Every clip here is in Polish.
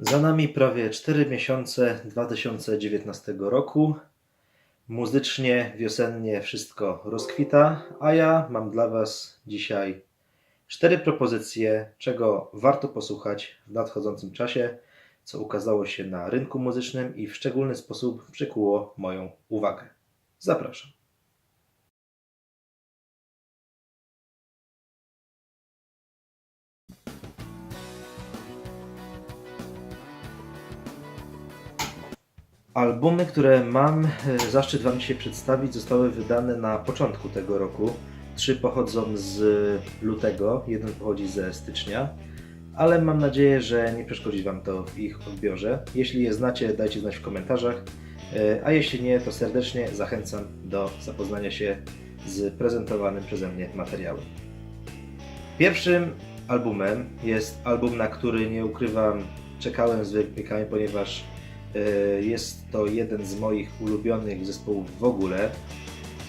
Za nami prawie 4 miesiące 2019 roku. Muzycznie, wiosennie wszystko rozkwita, a ja mam dla Was dzisiaj cztery propozycje, czego warto posłuchać w nadchodzącym czasie, co ukazało się na rynku muzycznym i w szczególny sposób przykuło moją uwagę. Zapraszam. Albumy, które mam e, zaszczyt Wam dzisiaj przedstawić, zostały wydane na początku tego roku. Trzy pochodzą z lutego, jeden pochodzi ze stycznia, ale mam nadzieję, że nie przeszkodzi Wam to w ich odbiorze. Jeśli je znacie, dajcie znać w komentarzach, e, a jeśli nie, to serdecznie zachęcam do zapoznania się z prezentowanym przeze mnie materiałem. Pierwszym albumem jest album, na który nie ukrywam, czekałem z wypiekami, ponieważ Jest to jeden z moich ulubionych zespołów w ogóle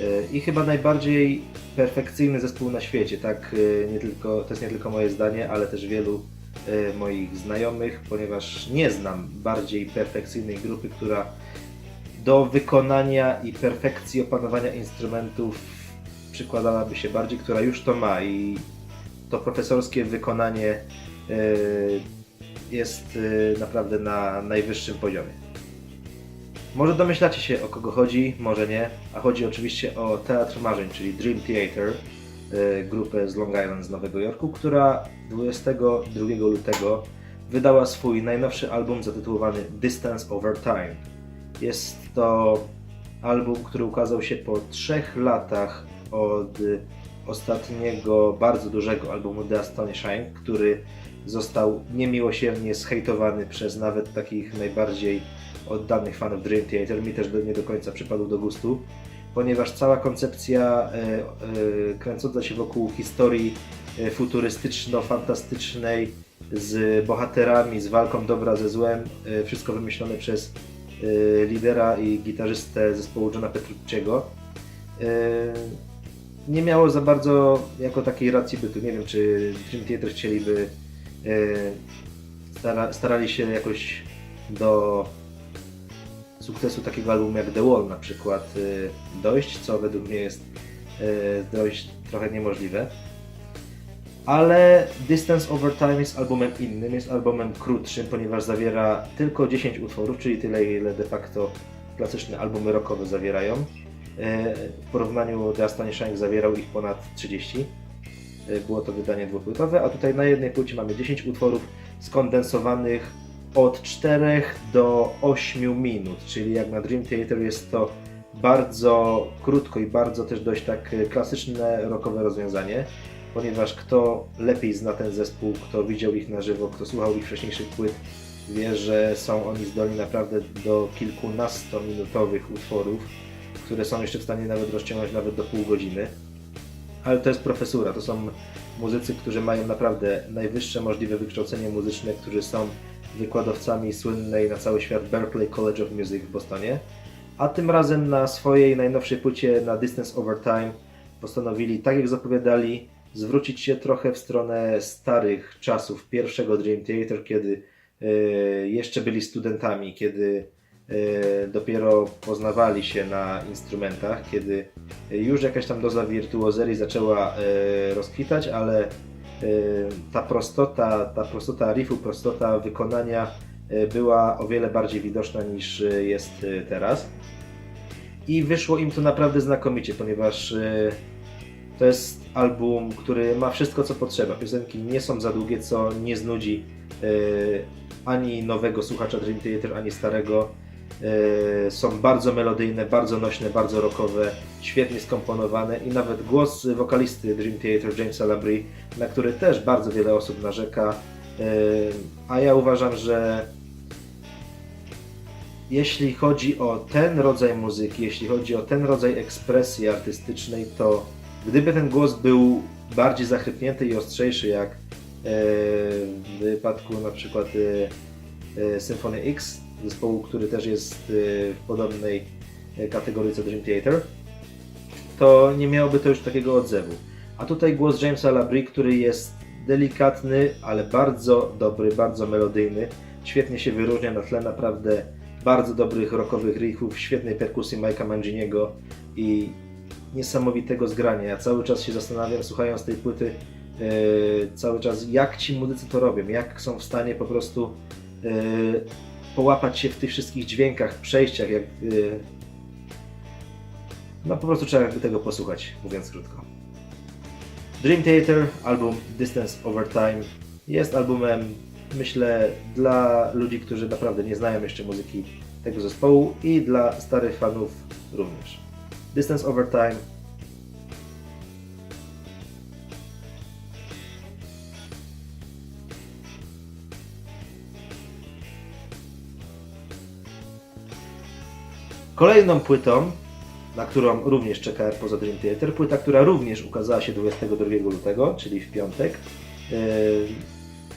E, i chyba najbardziej perfekcyjny zespół na świecie. Tak, e, nie tylko, to jest nie tylko moje zdanie, ale też wielu e, moich znajomych, ponieważ nie znam bardziej perfekcyjnej grupy, która do wykonania i perfekcji opanowania instrumentów przykładałaby się bardziej, która już to ma i to profesorskie wykonanie e, jest y, naprawdę na najwyższym poziomie. Może domyślacie się o kogo chodzi, może nie, a chodzi oczywiście o Teatr Marzeń, czyli Dream Theater, y, grupę z Long Island z Nowego Jorku, która 22 lutego wydała swój najnowszy album zatytułowany Distance Over Time. Jest to album, który ukazał się po trzech latach od ostatniego bardzo dużego albumu The Astonishing, który został niemiłosiernie zhejtowany przez nawet takich najbardziej oddanych fanów Dream Theater. Mi też do, nie do końca przypadł do gustu, ponieważ cała koncepcja e, e, kręcąca się wokół historii e, futurystyczno-fantastycznej z bohaterami, z walką dobra ze złem, e, wszystko wymyślone przez e, lidera i gitarzystę zespołu Johna Petrucciego. E, nie miało za bardzo jako takiej racji bytu. Nie wiem, czy Dream Theater chcieliby stara, starali się jakoś do sukcesu takiego albumu jak The Wall na przykład e, dojść, co według mnie jest e, dość trochę niemożliwe. Ale Distance Over Time jest albumem innym, jest albumem krótszym, ponieważ zawiera tylko 10 utworów, czyli tyle, ile de facto klasyczne albumy rockowe zawierają. W porównaniu The Astonishing zawierał ich ponad 30. E, Było to wydanie dwupłytowe, a tutaj na jednej płycie mamy 10 utworów skondensowanych od 4 do 8 minut, czyli jak na Dream Theater jest to bardzo krótko i bardzo też dość tak e, klasyczne rockowe rozwiązanie, ponieważ kto lepiej zna ten zespół, kto widział ich na żywo, kto słuchał ich wcześniejszych płyt, wie, że są oni zdolni naprawdę do kilkunastominutowych utworów, które są jeszcze w stanie nawet rozciągnąć nawet do pół godziny. Ale to jest profesura, to są muzycy, którzy mają naprawdę najwyższe możliwe wykształcenie muzyczne, którzy są wykładowcami słynnej na cały świat Berklee College of Music w Bostonie. A tym razem na swojej najnowszej płycie na Distance Over Time postanowili, tak jak zapowiadali, zwrócić się trochę w stronę starych czasów pierwszego Dream Theater, kiedy e, jeszcze byli studentami, kiedy dopiero poznawali się na instrumentach, kiedy już jakaś tam doza wirtuozerii zaczęła e, rozkwitać, ale e, ta prostota, ta prostota riffu, prostota wykonania e, była o wiele bardziej widoczna niż e, jest e, teraz. I wyszło im to naprawdę znakomicie, ponieważ e, to jest album, który ma wszystko co potrzeba. Piosenki nie są za długie, co nie znudzi e, ani nowego słuchacza Dream Theater, ani starego. E, Są bardzo melodyjne, bardzo nośne, bardzo rockowe, świetnie skomponowane i nawet głos wokalisty Dream Theater Jamesa Labrie, na który też bardzo wiele osób narzeka. E, A ja uważam, że jeśli chodzi o ten rodzaj muzyki, jeśli chodzi o ten rodzaj ekspresji artystycznej, to gdyby ten głos był bardziej zachrypnięty i ostrzejszy, jak e, w wypadku na przykład Symphony X, zespołu, który też jest e, w podobnej e, kategorii co Dream Theater, to nie miałoby to już takiego odzewu. A tutaj głos Jamesa Labrie, który jest delikatny, ale bardzo dobry, bardzo melodyjny. Świetnie się wyróżnia na tle naprawdę bardzo dobrych rockowych riffów, świetnej perkusji Mike'a Manginiego i niesamowitego zgrania. Ja cały czas się zastanawiam, słuchając tej płyty, e, cały czas jak ci muzycy to robią, jak są w stanie po prostu e, połapać się w tych wszystkich dźwiękach, przejściach, jak... e, no po prostu trzeba tego posłuchać, mówiąc krótko. Dream Theater, album Distance Over Time jest albumem, myślę, dla ludzi, którzy naprawdę nie znają jeszcze muzyki tego zespołu i dla starych fanów również. Distance Over Time Kolejną płytą, na którą również czekałem poza Dream Theater, płyta, która również ukazała się 22 lutego, czyli w piątek. Yy,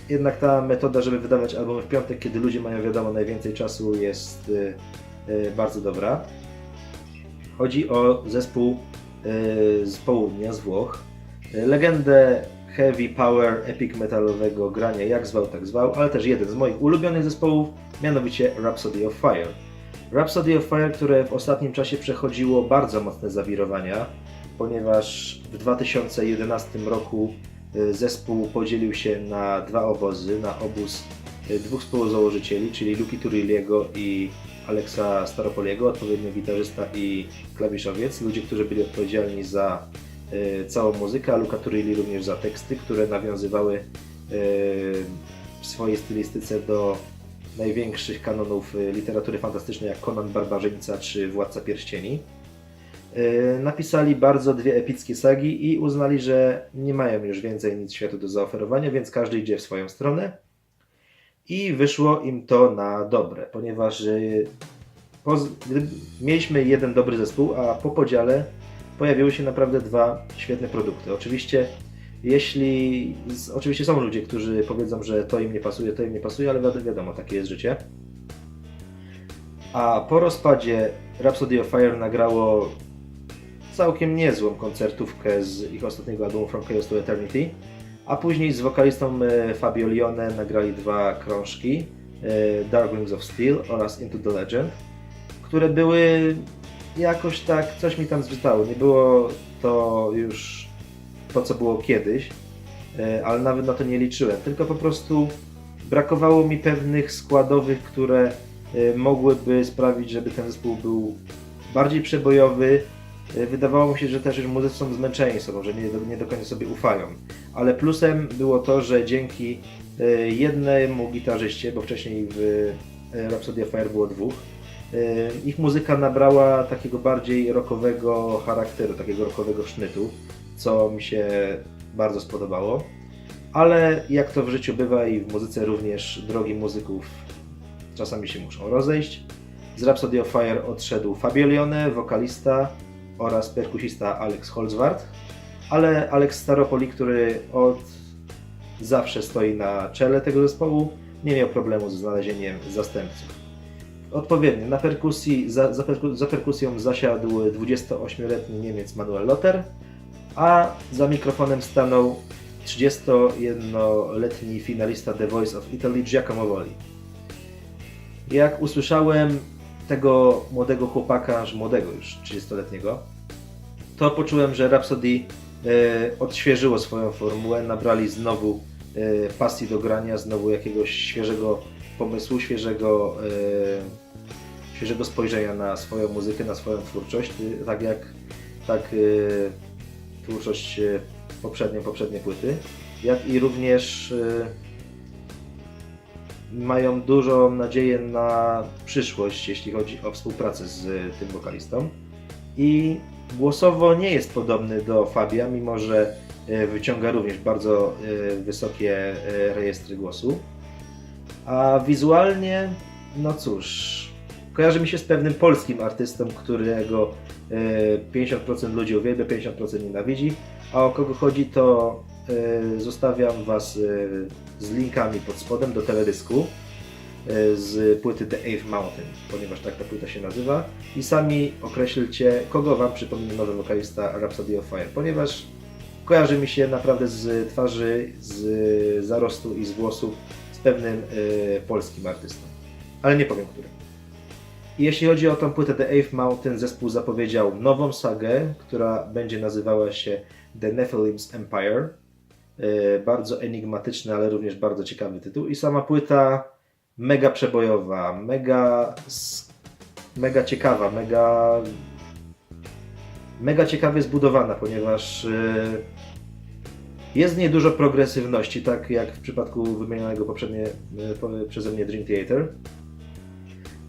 Jednak ta metoda, żeby wydawać albumy w piątek, kiedy ludzie mają wiadomo najwięcej czasu, jest yy, yy, bardzo dobra. Chodzi o zespół z południa, z Włoch. Legendę heavy power epic metalowego grania jak zwał, tak zwał, ale też jeden z moich ulubionych zespołów, mianowicie Rhapsody of Fire. Rhapsody of Fire, które w ostatnim czasie przechodziło bardzo mocne zawirowania, ponieważ w 2011 roku y, zespół podzielił się na dwa obozy, na obóz y, dwóch współzałożycieli, czyli Luki Turilliego i Alexa Staropoliego, odpowiednio gitarzysta i klawiszowiec, ludzie, którzy byli odpowiedzialni za y, całą muzykę, a Luca Turilli również za teksty, które nawiązywały w swojej stylistyce do największych kanonów y, literatury fantastycznej jak Conan Barbarzyńca czy Władca Pierścieni. Y, Napisali bardzo dwie epickie sagi i uznali, że nie mają już więcej nic światu do zaoferowania, więc każdy idzie w swoją stronę. I wyszło im to na dobre, ponieważ y, mieliśmy jeden dobry zespół, a po podziale pojawiły się naprawdę dwa świetne produkty. Oczywiście jeśli. z- Oczywiście są ludzie, którzy powiedzą, że to im nie pasuje, to im nie pasuje, ale wiadomo, takie jest życie. A po rozpadzie Rhapsody of Fire nagrało całkiem niezłą koncertówkę z ich ostatniego albumu From Chaos to Eternity, a później z wokalistą e, Fabio Lione nagrali dwa krążki e, Dark Wings of Steel oraz Into the Legend, które były jakoś tak, coś mi tam zgrzytało. Nie było to już to, co było kiedyś, e, ale nawet na to nie liczyłem. Tylko po prostu brakowało mi pewnych składowych, które e, mogłyby sprawić, żeby ten zespół był bardziej przebojowy. E, Wydawało mi się, że też już muzycy są zmęczeni sobą, że nie do, nie do końca sobie ufają. Ale plusem było to, że dzięki jednemu gitarzyście, bo wcześniej w Rhapsody of Fire było dwóch, ich muzyka nabrała takiego bardziej rockowego charakteru, takiego rockowego sznytu co mi się bardzo spodobało. Ale jak to w życiu bywa i w muzyce również drogi muzyków czasami się muszą rozejść. Z Rhapsody of Fire odszedł Fabio Lione, wokalista oraz perkusista Alex Holzwart, ale Alex Staropoli, który od zawsze stoi na czele tego zespołu, nie miał problemu ze znalezieniem zastępców. Odpowiednio na perkusji, za, za, perku, za perkusją zasiadł 28-letni Niemiec Manuel Lotter, a za mikrofonem stanął 31-letni finalista The Voice of Italy Giacomo Volli. Jak usłyszałem tego młodego chłopaka, aż młodego już, 30-letniego, to poczułem, że Rhapsody e, odświeżyło swoją formułę, nabrali znowu e, pasji do grania, znowu jakiegoś świeżego pomysłu, świeżego, e, świeżego spojrzenia na swoją muzykę, na swoją twórczość, tak jak tak twórczość e, poprzednią, poprzednie płyty, jak i również e, mają dużą nadzieję na przyszłość, jeśli chodzi o współpracę z e, tym wokalistą. I głosowo nie jest podobny do Fabia, mimo że wyciąga również bardzo wysokie rejestry głosu. A wizualnie, no cóż, kojarzy mi się z pewnym polskim artystą, którego 50% ludzi uwielbia, 50% nienawidzi. A o kogo chodzi, to e, zostawiam Was e, z linkami pod spodem do teledysku e, z płyty The Eighth Mountain, ponieważ tak ta płyta się nazywa. I sami określcie, kogo Wam przypomina nowy wokalista Rhapsody of Fire, ponieważ kojarzy mi się naprawdę z twarzy, z zarostu i z włosów z pewnym polskim artystą. Ale nie powiem który. Jeśli chodzi o tą płytę The Eighth Mountain, zespół zapowiedział nową sagę, która będzie nazywała się The Nephilim's Empire. Y, Bardzo enigmatyczny, ale również bardzo ciekawy tytuł. I sama płyta mega przebojowa, mega, mega ciekawa, mega, mega ciekawie zbudowana, ponieważ y, jest w niej dużo progresywności, tak jak w przypadku wymienionego poprzednio po- przeze mnie Dream Theater.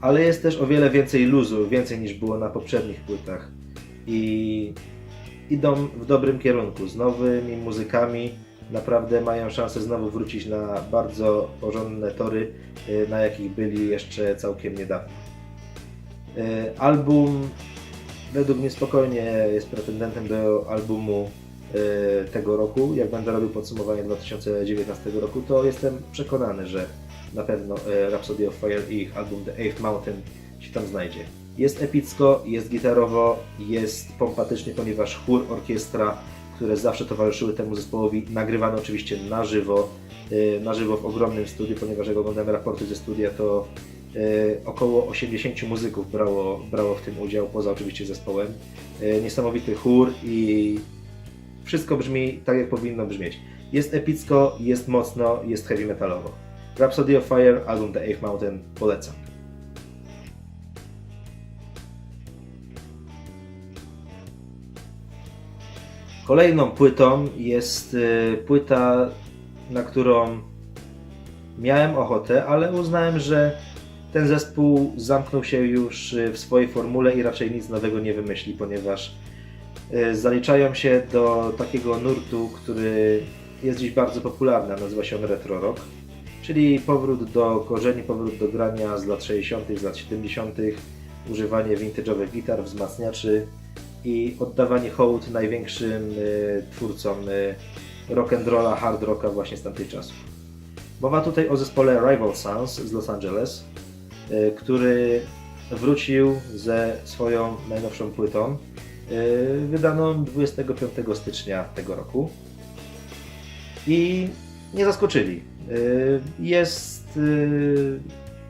Ale jest też o wiele więcej luzu, więcej niż było na poprzednich płytach. I idą w dobrym kierunku, z nowymi muzykami. Naprawdę mają szansę znowu wrócić na bardzo porządne tory, y, na jakich byli jeszcze całkiem niedawno. Y, Album według mnie spokojnie jest pretendentem do albumu y, tego roku. Jak będę robił podsumowanie 2019 roku, to jestem przekonany, że na pewno y, Rhapsody of Fire i ich album The Eighth Mountain się tam znajdzie. Jest epicko, jest gitarowo, jest pompatycznie, ponieważ chór, orkiestra, które zawsze towarzyszyły temu zespołowi, nagrywano oczywiście na żywo, y, na żywo w ogromnym studiu, ponieważ jak oglądamy raporty ze studia, to y, około 80 muzyków brało, brało w tym udział, poza oczywiście zespołem. Niesamowity chór i wszystko brzmi tak, jak powinno brzmieć. Jest epicko, jest mocno, jest heavy metalowo. Rhapsody of Fire, album The Eighth Mountain, polecam. Kolejną płytą jest y, płyta, na którą miałem ochotę, ale uznałem, że ten zespół zamknął się już y, w swojej formule i raczej nic nowego nie wymyśli, ponieważ y, zaliczają się do takiego nurtu, który jest dziś bardzo popularny, nazywa się on retro rock, czyli powrót do korzeni, powrót do grania z lat 60., z lat 70., używanie vintage'owych gitar, wzmacniaczy i oddawanie hołd największym y, twórcom y, rock'n'rolla, hard rocka właśnie z tamtych czasów. Mowa tutaj o zespole Rival Sons z Los Angeles, y, który wrócił ze swoją najnowszą płytą, y, wydaną 25 stycznia tego roku. I nie zaskoczyli. Y, Jest, y,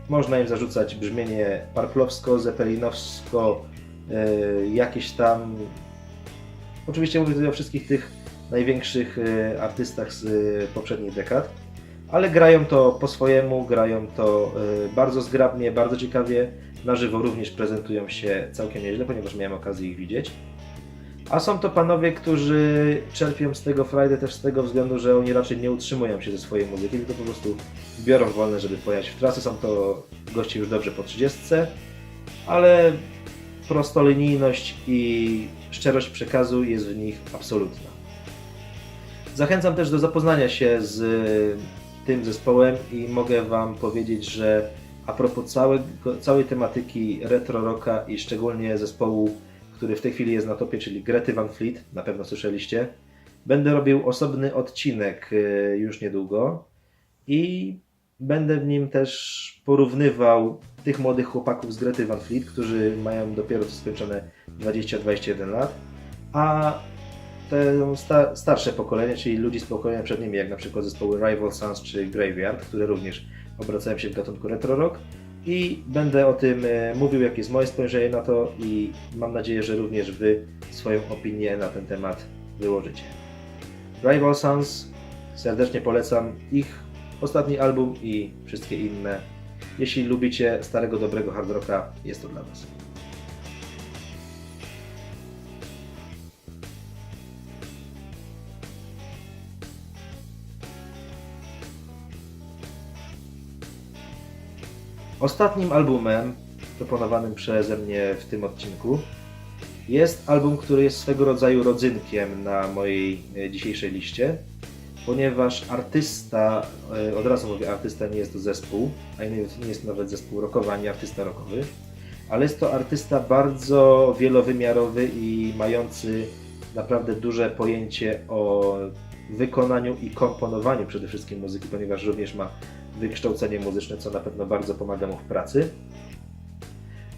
można im zarzucać brzmienie parklowsko, zepelinowsko, y, jakieś tam. Oczywiście mówię tutaj o wszystkich tych największych artystach z poprzednich dekad, ale grają to po swojemu, grają to bardzo zgrabnie, bardzo ciekawie. Na żywo również prezentują się całkiem nieźle, ponieważ miałem okazję ich widzieć. A są to panowie, którzy czerpią z tego frajdę też z tego względu, że oni raczej nie utrzymują się ze swojej muzyki, tylko po prostu biorą wolne, żeby pojechać w trasy. Są to goście już dobrze po 30, ale prostolinijność i szczerość przekazu jest w nich absolutna. Zachęcam też do zapoznania się z tym zespołem i mogę Wam powiedzieć, że a propos całej tematyki retro rocka i szczególnie zespołu, który w tej chwili jest na topie, czyli Grety Van Fleet, na pewno słyszeliście, będę robił osobny odcinek y, już niedługo i będę w nim też porównywał tych młodych chłopaków z Grety Van Fleet, którzy mają dopiero co skończone 20-21 lat, a te sta, starsze pokolenie, czyli ludzi z pokolenia przed nimi, jak na przykład zespoły Rival Sons czy Graveyard, które również obracają się w gatunku retro rock. I będę o tym e, mówił, jakie jest moje spojrzenie na to i mam nadzieję, że również Wy swoją opinię na ten temat wyłożycie. Rival Sons, serdecznie polecam ich ostatni album i wszystkie inne. Jeśli lubicie starego, dobrego hard rocka, jest to dla Was. Ostatnim albumem proponowanym przeze mnie w tym odcinku jest album, który jest swego rodzaju rodzynkiem na mojej e, dzisiejszej liście, ponieważ artysta, e, od razu mówię, artysta nie jest to zespół, a nie nie jest to nawet zespół rockowy, ani artysta rockowy, ale jest to artysta bardzo wielowymiarowy i mający naprawdę duże pojęcie o wykonaniu i komponowaniu przede wszystkim muzyki, ponieważ również ma wykształcenie muzyczne, co na pewno bardzo pomaga mu w pracy.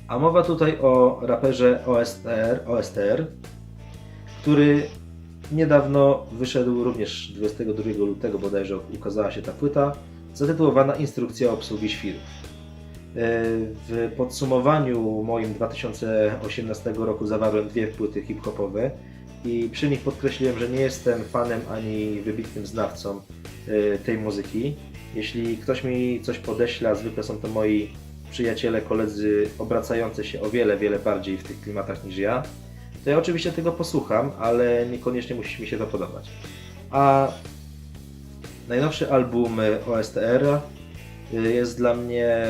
A mowa tutaj o raperze OSTR, OSTR który niedawno wyszedł również 22 lutego bodajże ukazała się ta płyta zatytułowana Instrukcja obsługi świrów. E, W podsumowaniu moim 2018 roku zawarłem dwie płyty hip-hopowe i przy nich podkreśliłem, że nie jestem fanem ani wybitnym znawcą e, tej muzyki. Jeśli ktoś mi coś podeśla, zwykle są to moi przyjaciele, koledzy obracający się o wiele, wiele bardziej w tych klimatach niż ja, to ja oczywiście tego posłucham, ale niekoniecznie musi mi się to podobać. A najnowszy album OSTR jest dla mnie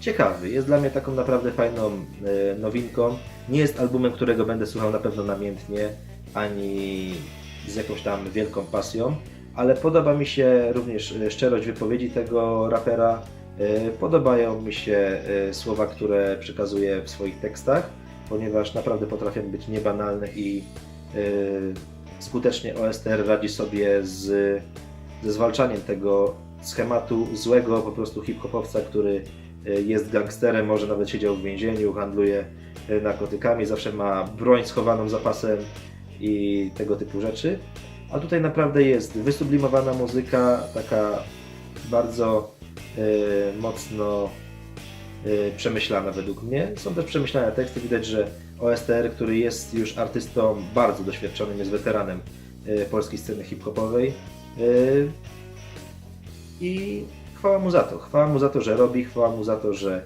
ciekawy. Jest dla mnie taką naprawdę fajną e, nowinką. Nie jest albumem, którego będę słuchał na pewno namiętnie, ani z jakąś tam wielką pasją, ale podoba mi się również e, szczerość wypowiedzi tego rapera. E, Podobają mi się e, słowa, które przekazuje w swoich tekstach, ponieważ naprawdę potrafią być niebanalne i skutecznie OSTR radzi sobie z, ze zwalczaniem tego schematu złego po prostu hip-hopowca, który jest gangsterem, może nawet siedział w więzieniu, handluje narkotykami, zawsze ma broń schowaną za pasem i tego typu rzeczy. A tutaj naprawdę jest wysublimowana muzyka, taka bardzo e, mocno e, przemyślana według mnie. Są też przemyślane teksty, widać, że OSTR, który jest już artystą bardzo doświadczonym, jest weteranem e, polskiej sceny hip-hopowej. E, I chwała mu za to. Chwała mu za to, że robi, chwała mu za to, że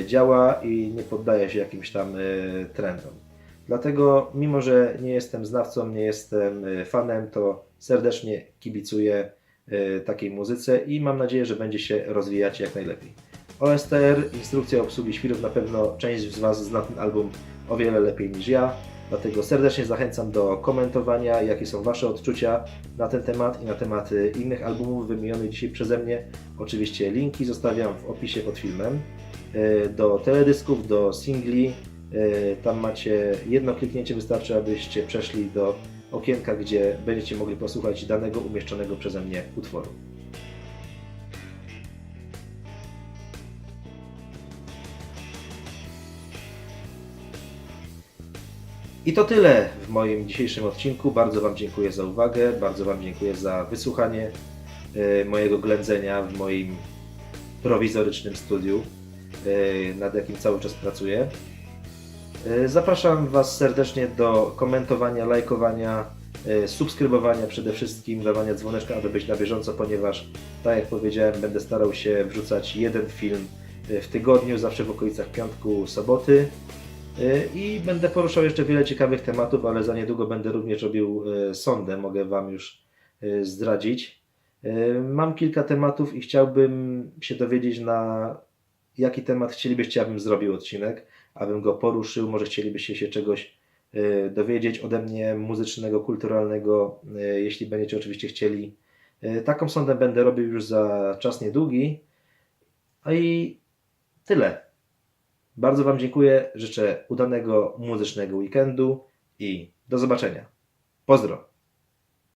e, działa i nie poddaje się jakimś tam e, trendom. Dlatego, mimo że nie jestem znawcą, nie jestem e, fanem, to serdecznie kibicuję e, takiej muzyce i mam nadzieję, że będzie się rozwijać jak najlepiej. OSTR, instrukcja obsługi świrów, na pewno część z Was zna ten album o wiele lepiej niż ja, dlatego serdecznie zachęcam do komentowania, jakie są Wasze odczucia na ten temat i na temat innych albumów wymienionych dzisiaj przeze mnie. Oczywiście linki zostawiam w opisie pod filmem e, do teledysków, do singli. E, Tam macie jedno kliknięcie, wystarczy abyście przeszli do okienka, gdzie będziecie mogli posłuchać danego umieszczonego przeze mnie utworu. I to tyle w moim dzisiejszym odcinku. Bardzo Wam dziękuję za uwagę, bardzo Wam dziękuję za wysłuchanie e, mojego ględzenia w moim prowizorycznym studiu, e, nad jakim cały czas pracuję. E, Zapraszam Was serdecznie do komentowania, lajkowania, e, subskrybowania przede wszystkim, dawania dzwoneczka, aby być na bieżąco, ponieważ, tak jak powiedziałem, będę starał się wrzucać jeden film e, w tygodniu, zawsze w okolicach piątku, soboty. I będę poruszał jeszcze wiele ciekawych tematów, ale za niedługo będę również robił sondę, mogę Wam już zdradzić. Mam kilka tematów i chciałbym się dowiedzieć, na jaki temat chcielibyście, abym zrobił odcinek, abym go poruszył. Może chcielibyście się czegoś e, dowiedzieć ode mnie muzycznego, kulturalnego, e, jeśli będziecie oczywiście chcieli. E, Taką sondę będę robił już za czas niedługi. A i tyle. Bardzo Wam dziękuję. Życzę udanego muzycznego weekendu i do zobaczenia. Pozdro!